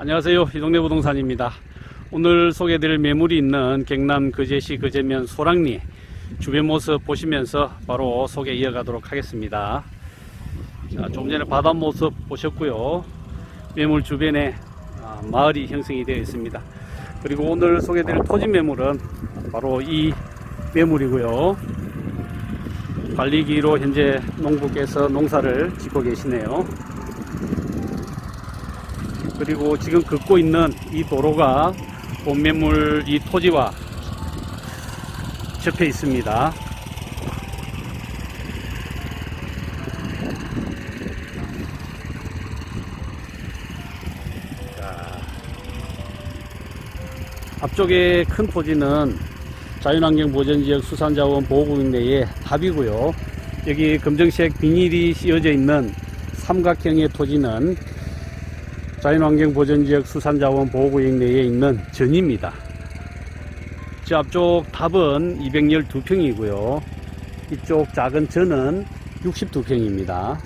안녕하세요. 이동네 부동산입니다. 오늘 소개드릴 매물이 있는 경남 거제시 거제면 소랑리 주변 모습 보시면서 바로 소개 이어가도록 하겠습니다. 자, 조금 전에 바다 모습 보셨고요. 매물 주변에 아, 마을이 형성이 되어 있습니다. 그리고 오늘 소개드릴 토지 매물은 바로 이 매물이고요. 관리기로 현재 농부께서 농사를 짓고 계시네요. 그리고 지금 걷고 있는 이 도로가 본매물 이 토지와 접해 있습니다. 자, 앞쪽에 큰 토지는 자연환경 보전지역 수산자원 보호구역 내의 답이고요. 여기 검정색 비닐이 씌어져 있는 삼각형의 토지는 자연환경보전지역 수산자원 보호구역 내에 있는 전입니다. 저 앞쪽 답은 212평이고요. 이쪽 작은 전은 62평입니다.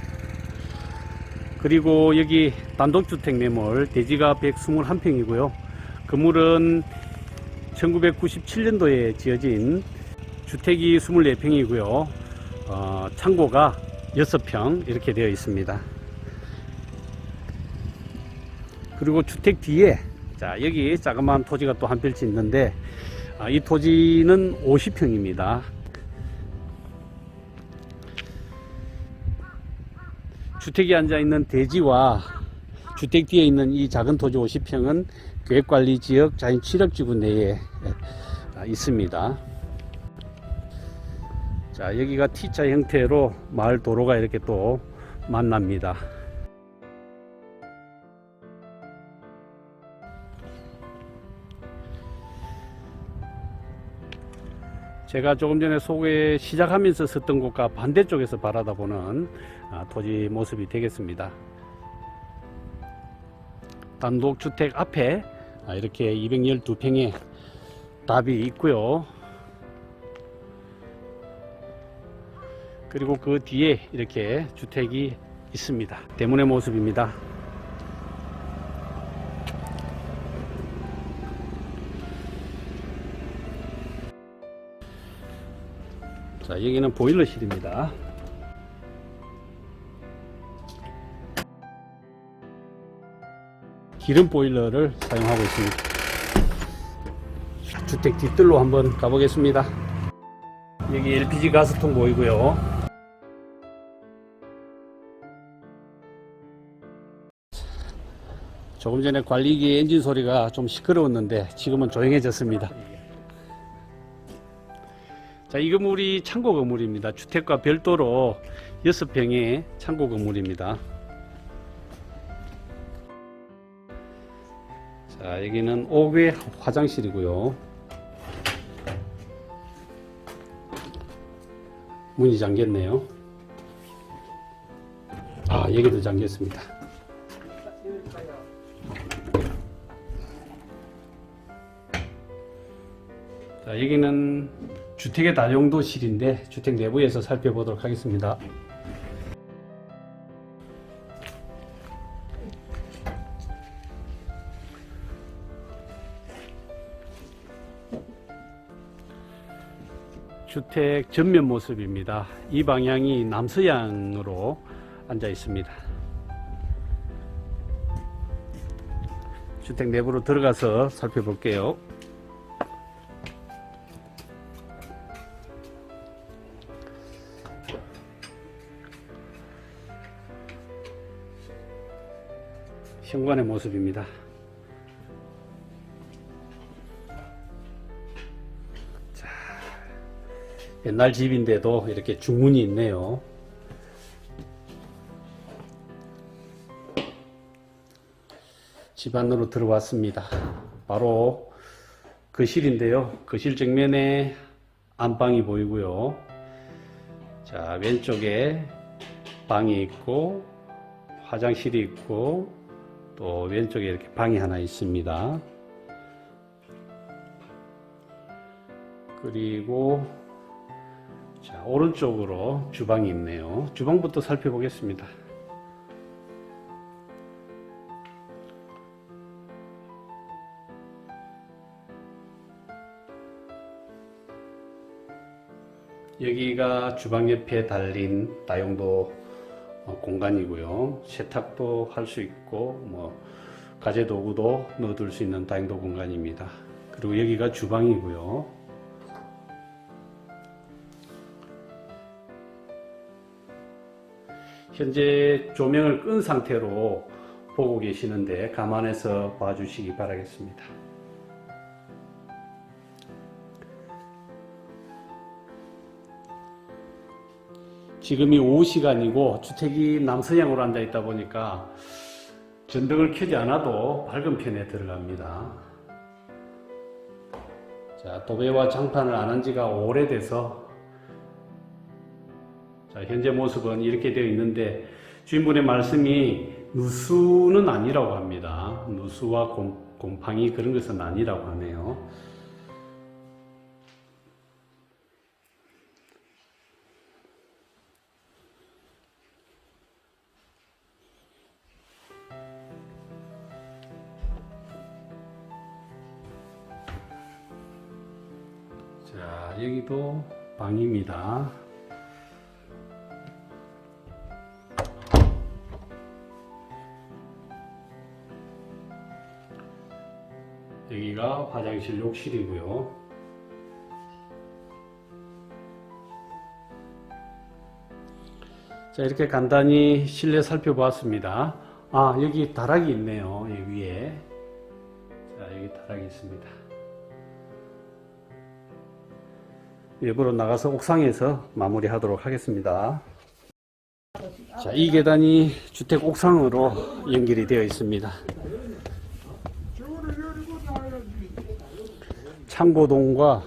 그리고 여기 단독주택 매물 대지가 121평이고요. 건물은 1997년도에 지어진 주택이 24평이고요. 어, 창고가 6평 이렇게 되어 있습니다. 그리고 주택 뒤에 자 여기 자그마한 토지가 또 한 필지 있는데 아, 이 토지는 50평입니다. 주택이 앉아 있는 대지와 주택 뒤에 있는 이 작은 토지 50평은 계획관리지역 자연 취락지구 내에 아, 있습니다. 자 여기가 T자 형태로 마을 도로가 이렇게 또 만납니다. 제가 조금 전에 소개 시작하면서 섰던 곳과 반대쪽에서 바라다보는 아, 토지 모습이 되겠습니다. 단독주택 앞에 아, 이렇게 212평의 답이 있고요. 그리고 그 뒤에 이렇게 주택이 있습니다. 대문의 모습입니다. 자, 여기는 보일러실입니다. 기름 보일러를 사용하고 있습니다. 주택 뒷뜰로 한번 가보겠습니다. 여기 LPG 가스통 보이고요. 조금 전에 관리기 엔진 소리가 좀 시끄러웠는데 지금은 조용해졌습니다. 자, 이 건물이 창고 건물입니다. 주택과 별도로 6평의 창고 건물입니다. 자, 여기는 5개 화장실이고요. 문이 잠겼네요. 아, 여기도 잠겼습니다. 자, 여기는 주택의 다용도실인데 주택 내부에서 살펴보도록 하겠습니다. 주택 전면 모습입니다. 이 방향이 남서향으로 앉아 있습니다. 주택 내부로 들어가서 살펴볼게요. 현관의 모습입니다. 자, 옛날 집인데도 이렇게 중문이 있네요. 집 안으로 들어왔습니다. 바로 거실인데요. 거실 정면에 안방이 보이고요. 자, 왼쪽에 방이 있고 화장실이 있고 또 왼쪽에 이렇게 방이 하나 있습니다. 그리고 자, 오른쪽으로 주방이 있네요. 주방부터 살펴보겠습니다. 여기가 주방 옆에 달린 다용도 공간이고요. 세탁도 할 수 있고 뭐 가재 도구도 넣어둘 수 있는 다용도 공간입니다. 그리고 여기가 주방이고요. 현재 조명을 끈 상태로 보고 계시는데 감안해서 봐주시기 바라겠습니다. 지금이 오후 시간이고 주택이 남서향으로 앉아 있다 보니까 전등을 켜지 않아도 밝은 편에 들어갑니다. 자, 도배와 장판을 안 한 지가 오래돼서 자, 현재 모습은 이렇게 되어 있는데 주인분의 말씀이 누수는 아니라고 합니다. 누수와 곰, 곰팡이 그런 것은 아니라고 하네요. 여기도 방입니다. 여기가 화장실 욕실이고요. 자, 이렇게 간단히 실내 살펴보았습니다. 아, 여기 다락이 있네요. 이 위에. 자, 여기 다락이 있습니다. 일부러 나가서 옥상에서 마무리하도록 하겠습니다. 자, 이 계단이 주택 옥상으로 연결이 되어 있습니다. 창고동과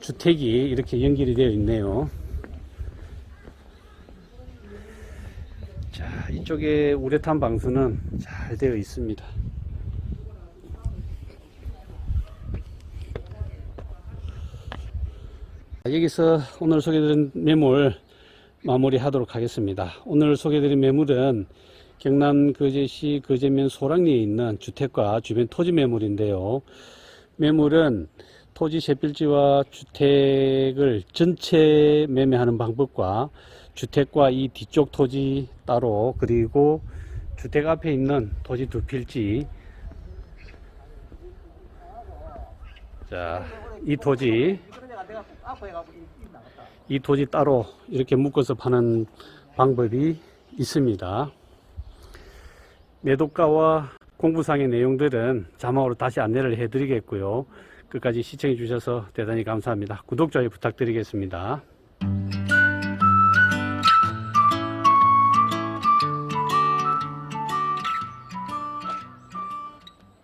주택이 이렇게 연결이 되어 있네요. 자, 이쪽에 우레탄 방수는 잘 되어 있습니다. 여기서 오늘 소개드린 매물 마무리하도록 하겠습니다. 오늘 소개드린 매물은 경남 거제시 거제면 소랑리에 있는 주택과 주변 토지 매물인데요. 매물은 토지 세필지와 주택을 전체 매매하는 방법과 주택과 이 뒤쪽 토지 따로 그리고 주택 앞에 있는 토지 두 필지 자, 이 토지 이 토지 따로 이렇게 묶어서 파는 방법이 있습니다. 매도가와 공부상의 내용들은 자막으로 다시 안내를 해드리겠고요. 끝까지 시청해 주셔서 대단히 감사합니다. 구독, 좋아요 부탁드리겠습니다.